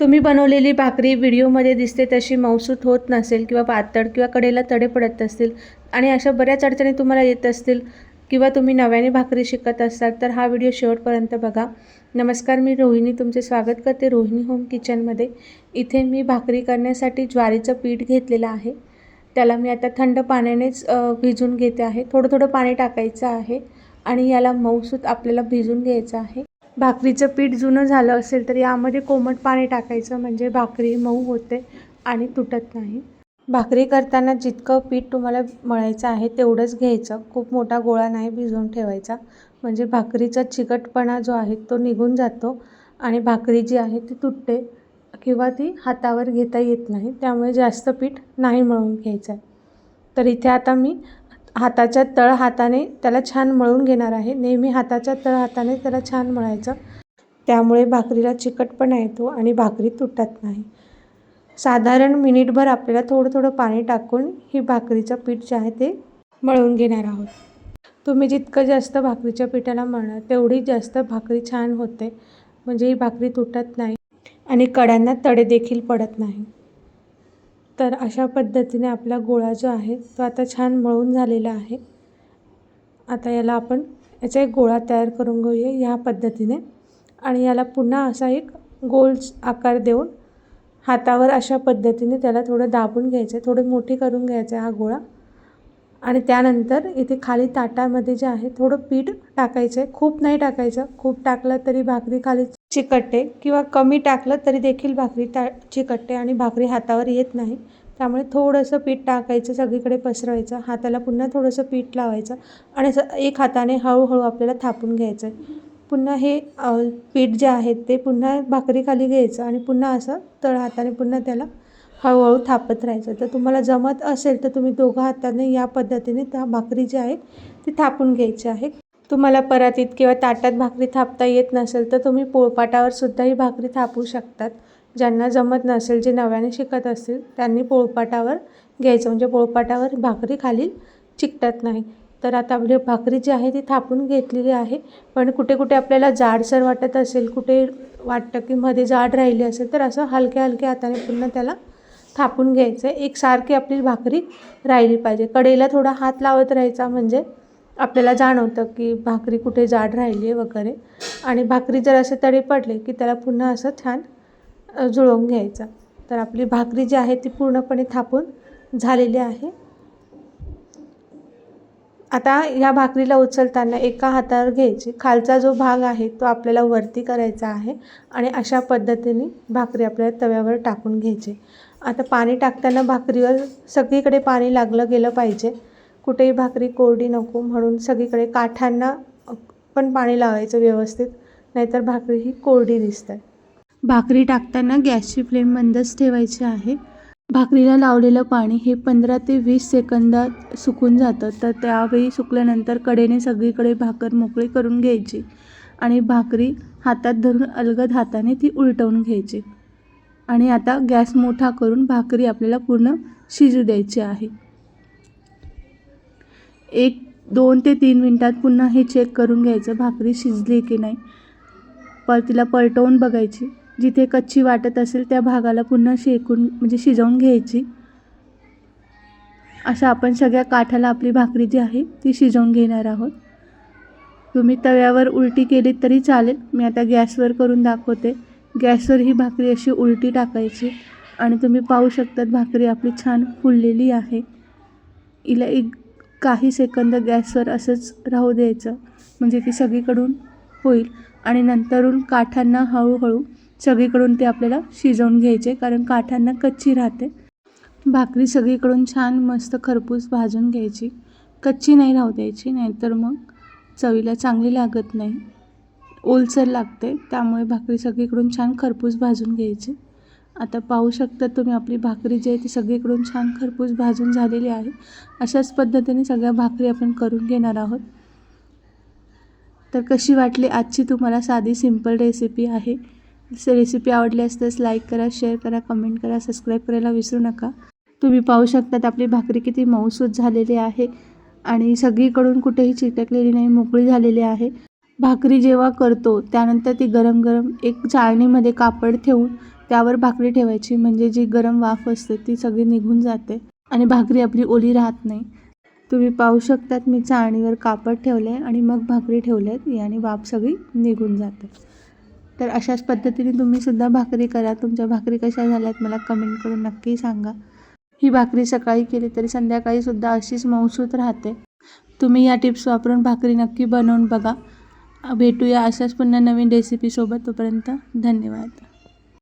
तुम्ही बनवलेली भाकरी व्हिडिओमध्ये दिसते तशी मऊसूत होत नसेल किंवा पातळ किंवा कडेला तडे पडत असतील आणि अशा बऱ्याच अडचणी तुम्हाला येत असतील किंवा तुम्ही नव्याने भाकरी शिकत असाल तर हा व्हिडिओ शेवटपर्यंत बघा. नमस्कार मी रोहिणी. तुमचे स्वागत करते रोहिणी होम किचनमध्ये. इथे मी भाकरी करण्यासाठी ज्वारीचं पीठ घेतलेलं आहे. त्याला मी आता थंड पाण्यानेच भिजून घेते आहे. थोडं थोडं पाणी टाकायचं आहे आणि याला मऊसूत आपल्याला भिजून घ्यायचं आहे. भाकरीचं पीठ जुनं झालं असेल तर यामध्ये कोमट पाणी टाकायचं म्हणजे भाकरी मऊ होते आणि तुटत नाही. भाकरी करताना जितकं पीठ तुम्हाला मळायचं आहे तेवढंच घ्यायचं. खूप मोठा गोळा नाही भिजवून ठेवायचा. म्हणजे भाकरीचा चिकटपणा जो आहे तो निघून जातो आणि भाकरी जी आहे ती तुटते किंवा ती हातावर घेता येत नाही. त्यामुळे जास्त पीठ नाही मळून घ्यायचं आहे. तर इथे आता मी हाताच्या तळ हाताने त्याला छान मळून घेणार आहे. नेहमी हाताच्या तळ हाताने त्याला छान मळायचं. त्यामुळे भाकरीला चिकटपणा येतो आणि भाकरी तुटत नाही. साधारण मिनिटभर आपल्याला थोडं थोडं पाणी टाकून ही भाकरीचं पीठ जे आहे ते मळून घेणार आहोत. तुम्ही जितकं जास्त भाकरीच्या पिठाला मळणार तेवढी जास्त भाकरी छान होते. म्हणजे ही भाकरी तुटत नाही आणि कड्यांना तडे देखील पडत नाही. तर अशा पद्धतीने आपला गोळा जो आहे तो आता छान मळून झालेला आहे. आता याला आपण याचा एक गोळा तयार करून घेऊया ह्या पद्धतीने. आणि याला पुन्हा असा एक गोल आकार देऊन हातावर अशा पद्धतीने त्याला थोडं दाबून घ्यायचं आहे थोडं मोठी करून घ्यायचं आहे हा गोळा. आणि त्यानंतर इथे खाली ताटामध्ये जे आहे थोडं पीठ टाकायचं आहे. खूप नाही टाकायचं खूप टाकलं तरी भाकरी खाली चिकटते किंवा कमी टाकलं तरी देखील भाकरी टा चिकटते आणि भाकरी हातावर येत नाही. त्यामुळे थोडंसं पीठ टाकायचं सगळीकडे पसरवायचं हाताला पुन्हा थोडंसं पीठ लावायचं आणि असं एक हाताने हळूहळू आपल्याला थापून घ्यायचं आहे. पुन्हा हे पीठ जे आहे ते पुन्हा भाकरीखाली घ्यायचं आणि पुन्हा असं तळ हाताने पुन्हा त्याला हळूहळू थापत राहायचं. तर तुम्हाला जमत असेल तर तुम्ही दोघं हाताने या पद्धतीने त्या भाकरी जी आहे ती थापून घ्यायची आहे. तुम्हाला परातीत किंवा ताटात भाकरी थापता येत नसेल तर तुम्ही पोळपाटावर सुद्धा ही भाकरी थापू शकतात. ज्यांना जमत नसेल जे नव्याने शिकत असतील त्यांनी पोळपाटावर घ्यायचं. म्हणजे पोळपाटावर भाकरी खाली चिकटत नाही. तर आता आपली भाकरी जी आहे ती थापून घेतलेली आहे. पण कुठे कुठे आपल्याला जाडसर वाटत असेल कुठे वाटतं की मध्ये जाड राहिली असेल तर असं हलक्या हलक्या हाताने पुन्हा त्याला थापून घ्यायचं आहे. एकसारखी आपली भाकरी राहिली पाहिजे. कडेला थोडा हात लावत राहायचा म्हणजे आपल्याला जाणवतं की भाकरी कुठे जाड राहिली आहे वगैरे. आणि भाकरी जर असे तडे पडले की त्याला पुन्हा असं छान जुळवून घ्यायचं. तर आपली भाकरी जी आहे ती पूर्णपणे थापून झालेली आहे. आता या भाकरीला उचलताना एका हातावर घ्यायची. खालचा जो भाग आहे तो आपल्याला वरती करायचा आहे आणि अशा पद्धतीने भाकरी आपल्याला तव्यावर टाकून घ्यायची. आता पाणी टाकताना भाकरीवर सगळीकडे पाणी लागलं गेलं पाहिजे. कुठेही भाकरी कोरडी नको म्हणून सगळीकडे काठांना पण पाणी लावायचं व्यवस्थित नाहीतर भाकरी ही कोरडी दिसतात भाकरी टाकताना गॅसची फ्लेम बंदच ठेवायची आहे. भाकरीला लावलेलं पाणी हे पंधरा ते वीस सेकंदात सुकून जातं तर त्यावेळी सुकल्यानंतर कडेने सगळीकडे भाकर मोकळी करून घ्यायची आणि भाकरी हातात धरून अलगद हाताने ती उलटवून घ्यायची. आणि आता गॅस मोठा करून भाकरी आपल्याला पूर्ण शिजू द्यायची आहे. एक दोन ते तीन मिनटात पुन्हा हे चेक करून घ्यायचं भाकरी शिजली की नाही. पर तिला पलटवून बघायची. जिथे कच्ची वाटत असेल त्या भागाला पुन्हा शेकून म्हणजे शिजवून घ्यायची. अशा आपण सगळ्या काठाला आपली भाकरी जी आहे ती शिजवून घेणार आहोत. तुम्ही तव्यावर उलटी केली तरी चालेल. मी आता गॅसवर करून दाखवते. गॅसवर ही भाकरी अशी उलटी टाकायची आणि तुम्ही पाहू शकतात भाकरी आपली छान फुललेली आहे. हिला एक काही सेकंद गॅसवर असंच राहू द्यायचं. म्हणजे ती सगळीकडून होईल. आणि नंतरून काठांना हळूहळू सगळीकडून ते आपल्याला शिजवून घ्यायचे कारण काठांना कच्ची राहते. भाकरी सगळीकडून छान मस्त खरपूस भाजून घ्यायची. कच्ची नाही राहू द्यायची नाहीतर मग चवीला चांगली लागत नाही. ओलसर लागते त्यामुळे भाकरी सगळीकडून छान खरपूस भाजून घ्यायची. आता पाहू शकता तुम्ही आपली भाकरी जी आहे ती सगळीकडून छान खरपूस भाजून झालेली आहे. अशाच पद्धतीने सगळ्या भाकरी आपण करून घेणार आहोत. तर कशी वाटली आजची तुम्हाला साधी सिंपल रेसिपी आहे? रेसिपी आवडली असल्यास लाईक करा शेअर करा कमेंट करा सबस्क्राईब करायला विसरू नका. तुम्ही पाहू शकतात आपली भाकरी किती मऊसूत झालेली आहे आणि सगळीकडून कुठेही चिटकलेली नाही मोकळी झालेली आहे. भाकरी जेव्हा करतो त्यानंतर ती गरम गरम एक चाळणीमध्ये कापड ठेवून त्यावर भाकरी ठेवायची. म्हणजे जी गरम वाफ असते ती सगळी निघून जाते आणि भाकरी आपली ओली राहत नाही. तुम्ही पाहू शकतात मी चाळणीवर कापड ठेवले आणि मग भाकरी ठेवलेत याने वाफ सगळी निघून जाते. तर अशाच पद्धतीने तुम्ही सुद्धा भाकरी करा. तुमच्या भाकरी कशा झाल्यात मला कमेंट करून नक्की सांगा. ही भाकरी सकाळी केली तरी संध्याकाळी सुद्धा अशीच मऊसूत राहते. तुम्ही या टिप्स वापरून भाकरी नक्की बनवून बघा. भेटूया अशाच पुन्हा नवीन रेसिपीसोबत तोपर्यंत धन्यवाद.